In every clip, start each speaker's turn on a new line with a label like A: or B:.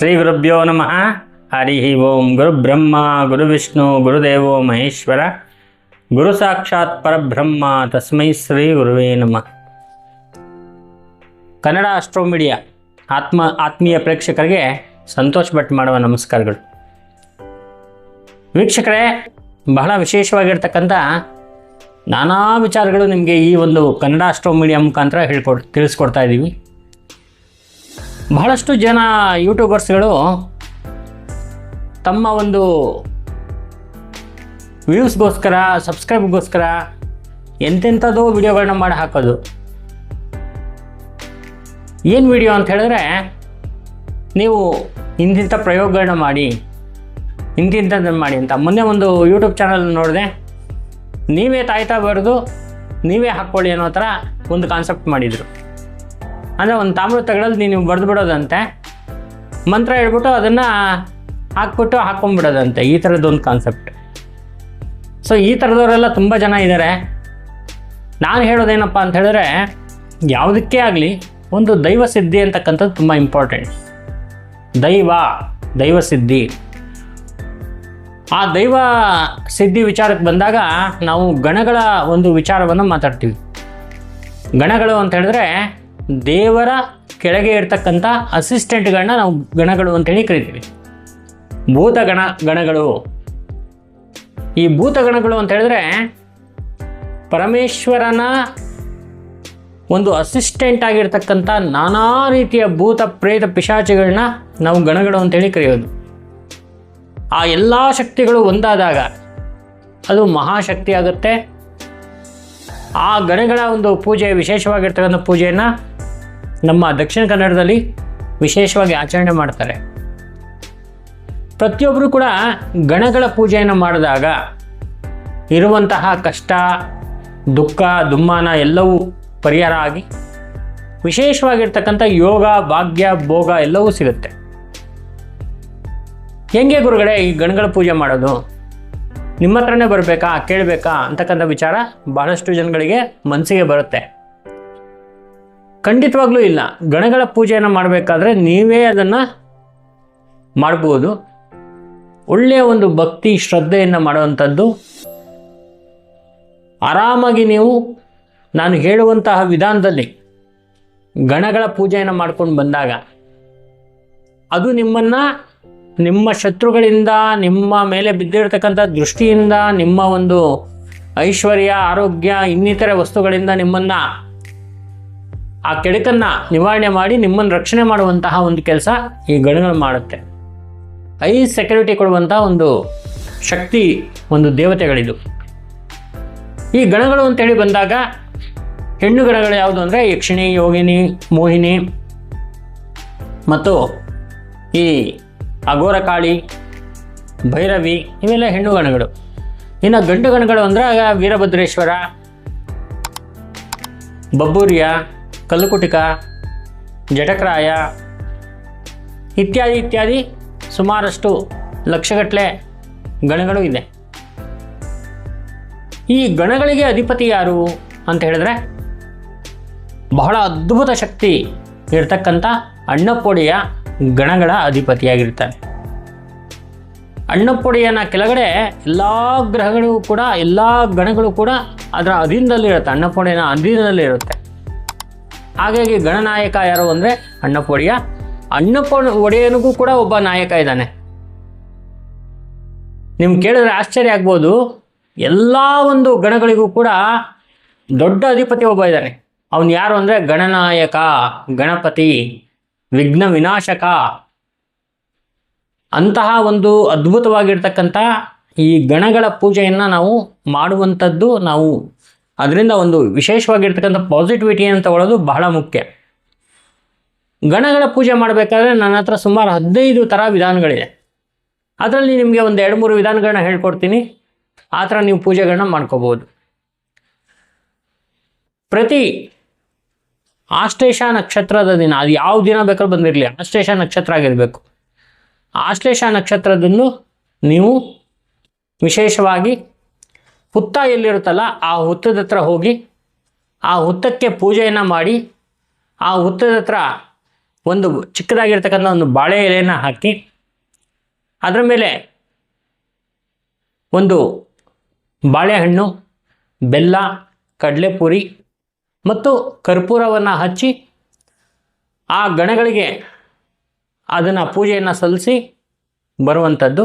A: ಶ್ರೀ ಗುರುಭ್ಯೋ ನಮಃ. ಹರಿ ಓಂ ಗುರು ಬ್ರಹ್ಮ, ಗುರು ವಿಷ್ಣು ಗುರುದೇವೋ ಮಹೇಶ್ವರ. ಗುರು ಸಾಕ್ಷಾತ್ ಪರಬ್ರಹ್ಮ ತಸ್ಮೈ ಶ್ರೀ ಗುರುವೇ ನಮಃ. ಕನ್ನಡ ಅಸ್ಟ್ರೋ ಮೀಡಿಯಾ ಆತ್ಮ, ಆತ್ಮೀಯ ಪ್ರೇಕ್ಷಕರಿಗೆ ಸಂತೋಷ್ ಭಟ್ ಮಾಡುವ ನಮಸ್ಕಾರಗಳು. ವೀಕ್ಷಕರೇ, ಬಹಳ ವಿಶೇಷವಾಗಿರ್ತಕ್ಕಂಥ ನಾನಾ ವಿಚಾರಗಳು ನಿಮಗೆ ಈ ಒಂದು ಕನ್ನಡ ಅಸ್ಟ್ರೋ ಮೀಡಿಯಾ ಮುಖಾಂತರ ಹೇಳ್ಕೊಡ್, ತಿಳಿಸ್ಕೊಡ್ತಾ ಇದ್ದೀವಿ. ಬಹಳಷ್ಟು ಜನ ಯೂಟ್ಯೂಬರ್ಸ್ಗಳು ತಮ್ಮ ಒಂದು ವ್ಯೂಸ್ಗೋಸ್ಕರ, ಸಬ್ಸ್ಕ್ರೈಬ್ಗೋಸ್ಕರ ಎಂತೆಂಥದ್ದು ವಿಡಿಯೋಗಳನ್ನ ಮಾಡಿ ಹಾಕೋದು. ಏನು ವಿಡಿಯೋ ಅಂತ ಹೇಳಿದ್ರೆ, ನೀವು ಇಂತಿಂಥ ಪ್ರಯೋಗಗಳನ್ನ ಮಾಡಿ ಇಂತಿಂಥದ್ದನ್ನು ಮಾಡಿ ಅಂತ. ಮೊನ್ನೆ ಒಂದು ಯೂಟ್ಯೂಬ್ ಚಾನಲ್ ನೋಡಿದೆ. ನೀವೇ ತಾಯ್ತಾ ಬರೆದು, ನೀವೇ ಹಾಕ್ಕೊಳ್ಳಿ ಅನ್ನೋ ಥರ ಒಂದು ಕಾನ್ಸೆಪ್ಟ್ ಮಾಡಿದರು. ಅಂದರೆ ಒಂದು ತಾಮ್ರ ತಗಡಲ್ಲಿ ನೀನು ಬರೆದು ಬಿಡೋದಂತೆ. ಮಂತ್ರ ಹೇಳ್ಬಿಟ್ಟು ಅದನ್ನು ಹಾಕ್ಬಿಟ್ಟು ಹಾಕ್ಕೊಂಬಿಡೋದಂತೆ ಈ ಥರದ್ದೊಂದು ಕಾನ್ಸೆಪ್ಟ್ ಸೊ ಈ ಥರದವರೆಲ್ಲ ತುಂಬ ಜನ ಇದ್ದಾರೆ ನಾನು ಹೇಳೋದೇನಪ್ಪ ಅಂತ ಹೇಳಿದ್ರೆ, ಯಾವುದಕ್ಕೆ ಆಗಲಿ ಒಂದು ದೈವ ಸಿದ್ಧಿ ಅಂತಕ್ಕಂಥದ್ದು ತುಂಬ ಇಂಪಾರ್ಟೆಂಟ್ ದೈವ ದೈವ ಸಿದ್ಧಿ. ಆ ದೈವ ಸಿದ್ಧಿ ವಿಚಾರಕ್ಕೆ ಬಂದಾಗ ನಾವು ಗಣಗಳ ಒಂದು ವಿಚಾರವನ್ನು ಮಾತಾಡ್ತೀವಿ. ಗಣಗಳು ಅಂತ ಹೇಳಿದ್ರೆ ದೇವರ ಕೆಳಗೆ ಇರ್ತಕ್ಕಂಥ ಅಸಿಸ್ಟೆಂಟ್ಗಳನ್ನ ನಾವು ಗಣಗಳು ಅಂತೇಳಿ ಕರಿತೀವಿ. ಭೂತಗಣ ಗಣಗಳು. ಈ ಭೂತಗಣಗಳು ಅಂತ ಹೇಳಿದ್ರೆ ಪರಮೇಶ್ವರನ ಒಂದು ಅಸಿಸ್ಟೆಂಟ್ ಆಗಿರ್ತಕ್ಕಂಥ ನಾನಾ ರೀತಿಯ ಭೂತ ಪ್ರೇತ ಪಿಶಾಚಿಗಳನ್ನ ನಾವು ಗಣಗಳು ಅಂತೇಳಿ ಕರೆಯೋದು. ಆ ಎಲ್ಲ ಶಕ್ತಿಗಳು ಒಂದಾದಾಗ ಅದು ಮಹಾಶಕ್ತಿ ಆಗುತ್ತೆ. ಆ ಗಣಗಳ ಒಂದು ಪೂಜೆ ವಿಶೇಷವಾಗಿರ್ತಕ್ಕಂಥ ಪೂಜೆಯನ್ನು ನಮ್ಮ ದಕ್ಷಿಣ ಕನ್ನಡದಲ್ಲಿ ವಿಶೇಷವಾಗಿ ಆಚರಣೆ ಮಾಡ್ತಾರೆ. ಪ್ರತಿಯೊಬ್ಬರು ಕೂಡ ಗಣಗಳ ಪೂಜೆಯನ್ನು ಮಾಡಿದಾಗ ಇರುವಂತಹ ಕಷ್ಟ, ದುಃಖ, ದುಮ್ಮಾನ ಎಲ್ಲವೂ ಪರಿಹಾರ ಆಗಿ ವಿಶೇಷವಾಗಿರ್ತಕ್ಕಂಥ ಯೋಗ, ಭಾಗ್ಯ, ಭೋಗ ಎಲ್ಲವೂ ಸಿಗುತ್ತೆ. ಹೆಂಗೆ ಗುರುಗಳೇ ಈ ಗಣಗಳ ಪೂಜೆ ಮಾಡೋದು? ನಿಮ್ಮ ಹತ್ರನೇ ಬರಬೇಕಾ, ಕೇಳಬೇಕಾ ಅಂತಕ್ಕಂಥ ವಿಚಾರ ಬಹಳಷ್ಟು ಜನಗಳಿಗೆ ಮನಸ್ಸಿಗೆ ಬರುತ್ತೆ. ಖಂಡಿತವಾಗ್ಲೂ ಇಲ್ಲ. ಗಣಗಳ ಪೂಜೆಯನ್ನು ಮಾಡಬೇಕಾದ್ರೆ ನೀವೇ ಅದನ್ನು ಮಾಡ್ಬೋದು. ಒಳ್ಳೆಯ ಒಂದು ಭಕ್ತಿ ಶ್ರದ್ಧೆಯನ್ನು ಮಾಡುವಂಥದ್ದು. ಆರಾಮಾಗಿ ನೀವು ನಾನು ಹೇಳುವಂತಹ ವಿಧಾನದಲ್ಲಿ ಗಣಗಳ ಪೂಜೆಯನ್ನು ಮಾಡ್ಕೊಂಡು ಬಂದಾಗ ಅದು ನಿಮ್ಮನ್ನು ನಿಮ್ಮ ಶತ್ರುಗಳಿಂದ, ನಿಮ್ಮ ಮೇಲೆ ಬಿದ್ದಿರತಕ್ಕಂಥ ದೃಷ್ಟಿಯಿಂದ, ನಿಮ್ಮ ಒಂದು ಐಶ್ವರ್ಯ, ಆರೋಗ್ಯ, ಇನ್ನಿತರ ವಸ್ತುಗಳಿಂದ ನಿಮ್ಮನ್ನು ಆ ಕೆಡಕನ್ನು ನಿವಾರಣೆ ಮಾಡಿ ನಿಮ್ಮನ್ನು ರಕ್ಷಣೆ ಮಾಡುವಂತಹ ಒಂದು ಕೆಲಸ ಈ ಗಣಗಳು ಮಾಡುತ್ತೆ. ಐ ಸೆಕ್ಯೂರಿಟಿ ಕೊಡುವಂತಹ ಒಂದು ಶಕ್ತಿ ಒಂದು ದೇವತೆಗಳಿದು. ಈ ಗಣಗಳು ಅಂತೇಳಿ ಬಂದಾಗ ಹೆಣ್ಣು ಗಣಗಳು ಯಾವುದು ಅಂದರೆ ಯಕ್ಷಿಣಿ ಯೋಗಿನಿ, ಮೋಹಿನಿ ಮತ್ತು ಈ ಅಘೋರಕಾಳಿ, ಭೈರವಿ ಇವೆಲ್ಲ ಹೆಣ್ಣು ಗಣಗಳು. ಇನ್ನು ಗಂಡು ಗಣಗಳು ಅಂದರೆ ವೀರಭದ್ರೇಶ್ವರ ಬಬ್ಬೂರಿಯ ಕಲ್ಲುಕುಟಿಕ ಜಟಕ್ರಾಯ ಇತ್ಯಾದಿ ಇತ್ಯಾದಿ ಸುಮಾರಷ್ಟು ಲಕ್ಷಗಟ್ಟಲೆ ಗಣಗಳು ಇದೆ. ಈ ಗಣಗಳಿಗೆ ಅಧಿಪತಿ ಯಾರು ಅಂತ ಹೇಳಿದ್ರೆ ಬಹಳ ಅದ್ಭುತ ಶಕ್ತಿ ಇರತಕ್ಕಂಥ ಅಣ್ಣಪ್ಪೊಡೆಯ ಗಣಗಳ ಅಧಿಪತಿಯಾಗಿರ್ತಾನೆ. ಅಣ್ಣಪ್ಪೊಡೆಯನ ಕೆಳಗಡೆ ಎಲ್ಲ ಗ್ರಹಗಳು ಕೂಡ, ಎಲ್ಲ ಗಣಗಳು ಕೂಡ ಅದರ ಅಧೀನದಲ್ಲಿರುತ್ತೆ ಅಣ್ಣಪ್ಪೊಡೆಯನ ಅಧೀನದಲ್ಲಿ ಇರುತ್ತೆ ಹಾಗಾಗಿ ಗಣನಾಯಕ ಯಾರು ಅಂದರೆ ಅಣ್ಣಪೊಡಿಯ. ಅಣ್ಣಪ್ಪ ಒಡೆಯನಿಗೂ ಕೂಡ ಒಬ್ಬ ನಾಯಕ ಇದ್ದಾನೆ. ನಿಮ್ಗೆ ಕೇಳಿದ್ರೆ ಆಶ್ಚರ್ಯ ಆಗ್ಬೋದು. ಎಲ್ಲ ಒಂದು ಗಣಗಳಿಗೂ ಕೂಡ ದೊಡ್ಡ ಅಧಿಪತಿ ಒಬ್ಬ ಇದ್ದಾನೆ. ಅವನು ಯಾರು ಅಂದರೆ ಗಣನಾಯಕ ಗಣಪತಿ, ವಿಘ್ನ ವಿನಾಶಕ. ಅಂತಹ ಒಂದು ಅದ್ಭುತವಾಗಿರ್ತಕ್ಕಂಥ ಈ ಗಣಗಳ ಪೂಜೆಯನ್ನು ನಾವು ಮಾಡುವಂಥದ್ದು ನಾವು ಅದರಿಂದ ಒಂದು ವಿಶೇಷವಾಗಿರ್ತಕ್ಕಂಥ ಪಾಸಿಟಿವಿಟಿಯನ್ನು ತಗೊಳ್ಳೋದು ಬಹಳ ಮುಖ್ಯ. ಗಣಗಳ ಪೂಜೆ ಮಾಡಬೇಕಾದ್ರೆ ನನ್ನ ಹತ್ರ ಸುಮಾರು ಹದಿನೈದು ಥರ ವಿಧಾನಗಳಿದೆ. ಅದರಲ್ಲಿ ನಿಮಗೆ ಒಂದು ಎರಡು ಮೂರು ವಿಧಾನಗಳನ್ನ ಹೇಳ್ಕೊಡ್ತೀನಿ. ಆ ಥರ ನೀವು ಪೂಜೆಗಳನ್ನ ಮಾಡ್ಕೋಬೋದು. ಪ್ರತಿ ಆಶ್ಲೇಷ ನಕ್ಷತ್ರದ ದಿನ, ಅದು ಯಾವ ದಿನ ಬೇಕಾದ್ರೂ ಬಂದಿರಲಿ, ಆಶ್ಲೇಷ ನಕ್ಷತ್ರ ಆಗಿರಬೇಕು. ಆಶ್ಲೇಷ ನಕ್ಷತ್ರದನ್ನು ನೀವು ವಿಶೇಷವಾಗಿ ಹುತ್ತ ಎಲ್ಲಿರುತ್ತಲ್ಲ ಆ ಹುತ್ತದ ಹತ್ರ ಹೋಗಿ ಆ ಹುತ್ತಕ್ಕೆ ಪೂಜೆಯನ್ನು ಮಾಡಿ ಆ ಹುತ್ತದ ಹತ್ರ ಒಂದು ಚಿಕ್ಕದಾಗಿರ್ತಕ್ಕಂಥ ಒಂದು ಬಾಳೆ ಎಲೆಯನ್ನು ಹಾಕಿ ಅದರ ಮೇಲೆ ಒಂದು ಬಾಳೆಹಣ್ಣು, ಬೆಲ್ಲ, ಕಡಲೆಪುರಿ ಮತ್ತು ಕರ್ಪೂರವನ್ನು ಹಚ್ಚಿ ಆ ಗಣಗಳಿಗೆ ಅದನ್ನು ಪೂಜೆಯನ್ನು ಸಲ್ಲಿಸಿ ಬರುವಂಥದ್ದು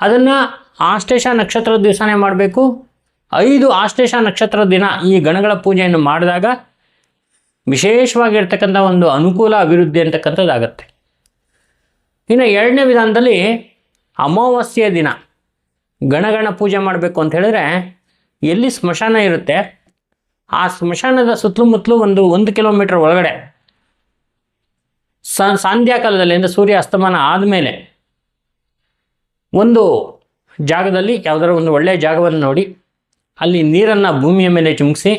A: ಅದನ್ನು ಆಶ್ಲೇಷ ನಕ್ಷತ್ರದ ದಿವಸನೇ ಮಾಡಬೇಕು. ಐದು ಆಶ್ಲೇಷ ನಕ್ಷತ್ರ ದಿನ ಈ ಗಣಗಳ ಪೂಜೆಯನ್ನು ಮಾಡಿದಾಗ ವಿಶೇಷವಾಗಿರ್ತಕ್ಕಂಥ ಒಂದು ಅನುಕೂಲ ಅಭಿವೃದ್ಧಿ ಅಂತಕ್ಕಂಥದ್ದಾಗತ್ತೆ. ಇನ್ನು ಎರಡನೇ ವಿಧಾನದಲ್ಲಿ ಅಮಾವಾಸ್ಯೆಯ ದಿನ. ಗಣಗಣ ಪೂಜೆ ಮಾಡಬೇಕು ಅಂತ ಹೇಳಿದ್ರೆ ಎಲ್ಲಿ ಸ್ಮಶಾನ ಇರುತ್ತೆ? ಆ ಸ್ಮಶಾನದ ಸುತ್ತಮುತ್ತಲು ಒಂದು ಒಂದು ಕಿಲೋಮೀಟರ್ ಒಳಗಡೆ. ಸಾಂಧ್ಯಾಕಾಲದಲ್ಲಿ ಅಂದರೆ ಸೂರ್ಯ ಅಸ್ತಮಾನ ಆದಮೇಲೆ ಒಂದು ಜಾಗದಲ್ಲಿ ಯಾವುದಾದ್ರು ಒಂದು ಒಳ್ಳೆಯ ಜಾಗವನ್ನು ನೋಡಿ, ಅಲ್ಲಿ ನೀರನ್ನು ಭೂಮಿಯ ಮೇಲೆ ಚಿಮುಕಿಸಿ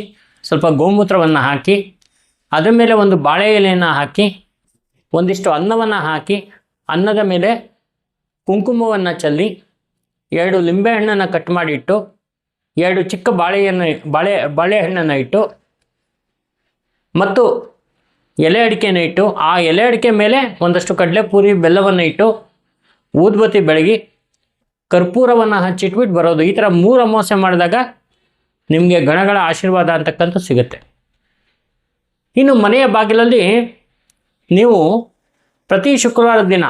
A: ಸ್ವಲ್ಪ ಗೋಮೂತ್ರವನ್ನು ಹಾಕಿ, ಅದರ ಮೇಲೆ ಒಂದು ಬಾಳೆ ಎಲೆಯನ್ನು ಹಾಕಿ, ಒಂದಿಷ್ಟು ಅನ್ನವನ್ನು ಹಾಕಿ, ಅನ್ನದ ಮೇಲೆ ಕುಂಕುಮವನ್ನು ಚೆಲ್ಲಿ, ಎರಡು ಲಿಂಬೆಹಣ್ಣನ್ನು ಕಟ್ ಮಾಡಿಟ್ಟು, ಎರಡು ಚಿಕ್ಕ ಬಾಳೆಯನ್ನು, ಬಾಳೆ ಬಾಳೆಹಣ್ಣನ್ನು ಇಟ್ಟು, ಮತ್ತು ಎಲೆ ಅಡಿಕೆಯನ್ನು ಇಟ್ಟು, ಆ ಎಲೆ ಅಡಿಕೆ ಮೇಲೆ ಒಂದಷ್ಟು ಕಡಲೆಪುರಿ ಬೆಲ್ಲವನ್ನು ಇಟ್ಟು, ಊದ್ಬತ್ತಿ ಬೆಳಗಿ ಕರ್ಪೂರವನ್ನು ಹಚ್ಚಿಟ್ಬಿಟ್ಟು ಬರೋದು. ಈ ಥರ ಮೂರು ಅಮಾವಾಸ್ಯೆ ಮಾಡಿದಾಗ ನಿಮಗೆ ಗಣಗಳ ಆಶೀರ್ವಾದ ಅಂತಕ್ಕಂಥ ಸಿಗುತ್ತೆ. ಇನ್ನು ಮನೆಯ ಬಾಗಿಲಲ್ಲಿ ನೀವು ಪ್ರತಿ ಶುಕ್ರವಾರ ದಿನ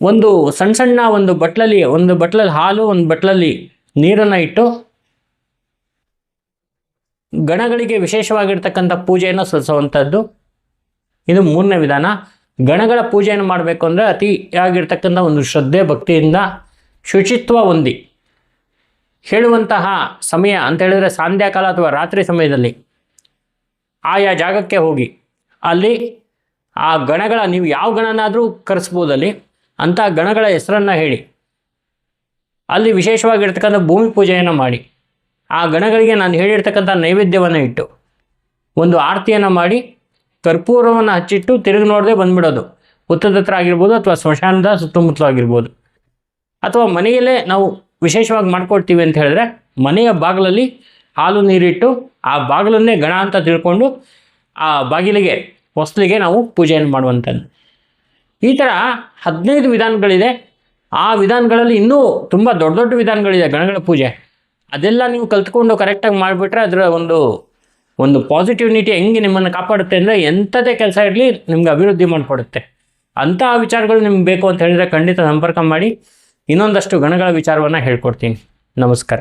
A: ಒಂದು ಸಣ್ಣ ಸಣ್ಣ ಒಂದು ಬಟ್ಲಲ್ಲಿ ಒಂದು ಬಟ್ಲಲ್ಲಿ ಹಾಲು, ಒಂದು ಬಟ್ಲಲ್ಲಿ ನೀರನ್ನು ಇಟ್ಟು ಗಣಗಳಿಗೆ ವಿಶೇಷವಾಗಿರ್ತಕ್ಕಂಥ ಪೂಜೆಯನ್ನು ಸಲ್ಲಿಸುವಂಥದ್ದು. ಇದು ಮೂರನೇ ವಿಧಾನ. ಗಣಗಳ ಪೂಜೆಯನ್ನು ಮಾಡಬೇಕು ಅಂದರೆ ಅತಿಯಾಗಿರ್ತಕ್ಕಂಥ ಒಂದು ಶ್ರದ್ಧೆ, ಭಕ್ತಿಯಿಂದ ಶುಚಿತ್ವ ಹೊಂದಿ. ಹೇಳುವಂತಹ ಸಮಯ ಅಂತ ಹೇಳಿದ್ರೆ ಸಾಂಧ್ಯಾಕಾಲ ಅಥವಾ ರಾತ್ರಿ ಸಮಯದಲ್ಲಿ ಆಯಾ ಜಾಗಕ್ಕೆ ಹೋಗಿ, ಅಲ್ಲಿ ಆ ಗಣಗಳ ನೀವು ಯಾವ ಗಣನಾದರೂ ಕರೆಸ್ಬೋದಲ್ಲಿ ಅಂಥ ಗಣಗಳ ಹೆಸರನ್ನು ಹೇಳಿ. ಅಲ್ಲಿ ವಿಶೇಷವಾಗಿರ್ತಕ್ಕಂಥ ಭೂಮಿ ಪೂಜೆಯನ್ನು ಮಾಡಿ. ಆ ಗಣಗಳಿಗೆ ನಾನು ಹೇಳಿರ್ತಕ್ಕಂಥ ನೈವೇದ್ಯವನ್ನು ಇಟ್ಟು, ಒಂದು ಆರತಿಯನ್ನು ಮಾಡಿ ಕರ್ಪೂರವನ್ನು ಹಚ್ಚಿಟ್ಟು ತಿರುಗಿ ನೋಡದೆ ಬಂದ್ಬಿಡೋದು. ಹುತ್ತದ ಹತ್ರ ಆಗಿರ್ಬೋದು ಅಥವಾ ಸ್ಮಶಾನದ ಸುತ್ತಮುತ್ತಲೂ ಆಗಿರ್ಬೋದು. ಅಥವಾ ಮನೆಯಲ್ಲೇ ನಾವು ವಿಶೇಷವಾಗಿ ಮಾಡ್ಕೊಡ್ತೀವಿ ಅಂತ ಹೇಳಿದ್ರೆ ಮನೆಯ ಬಾಗಿಲಲ್ಲಿ ಹಾಲು ನೀರಿಟ್ಟು ಆ ಬಾಗಿಲನ್ನೇ ಗಣ ಅಂತ ತಿಳ್ಕೊಂಡು ಆ ಬಾಗಿಲಿಗೆ, ಹೊಸ್ಲಿಗೆ ನಾವು ಪೂಜೆಯನ್ನು ಮಾಡುವಂಥದ್ದು. ಈ ಥರ ಹದಿನೈದು ವಿಧಾನಗಳಿದೆ. ಆ ವಿಧಾನಗಳಲ್ಲಿ ಇನ್ನೂ ತುಂಬ ದೊಡ್ಡ ದೊಡ್ಡ ವಿಧಾನಗಳಿದೆ ಗಣಗಳ ಪೂಜೆ. ಅದೆಲ್ಲ ನೀವು ಕಲ್ತ್ಕೊಂಡು ಕರೆಕ್ಟಾಗಿ ಮಾಡಿಬಿಟ್ರೆ ಅದರ ಒಂದು ಒಂದು ಪಾಸಿಟಿವ್ನಿಟಿ ಹೆಂಗೆ ನಿಮ್ಮನ್ನು ಕಾಪಾಡುತ್ತೆ ಅಂದರೆ ಎಂಥದೇ ಕೆಲಸ ಇರಲಿ ನಿಮ್ಗೆ ಅಭಿವೃದ್ಧಿ ಮಾಡಿಕೊಡುತ್ತೆ. ಅಂತಹ ವಿಚಾರಗಳು ನಿಮ್ಗೆ ಬೇಕು ಅಂತ ಹೇಳಿದರೆ ಖಂಡಿತ ಸಂಪರ್ಕ ಮಾಡಿ. ಇನ್ನೊಂದಷ್ಟು ಗಣಗಳ ವಿಚಾರವನ್ನು ಹೇಳ್ಕೊಡ್ತೀನಿ. ನಮಸ್ಕಾರ.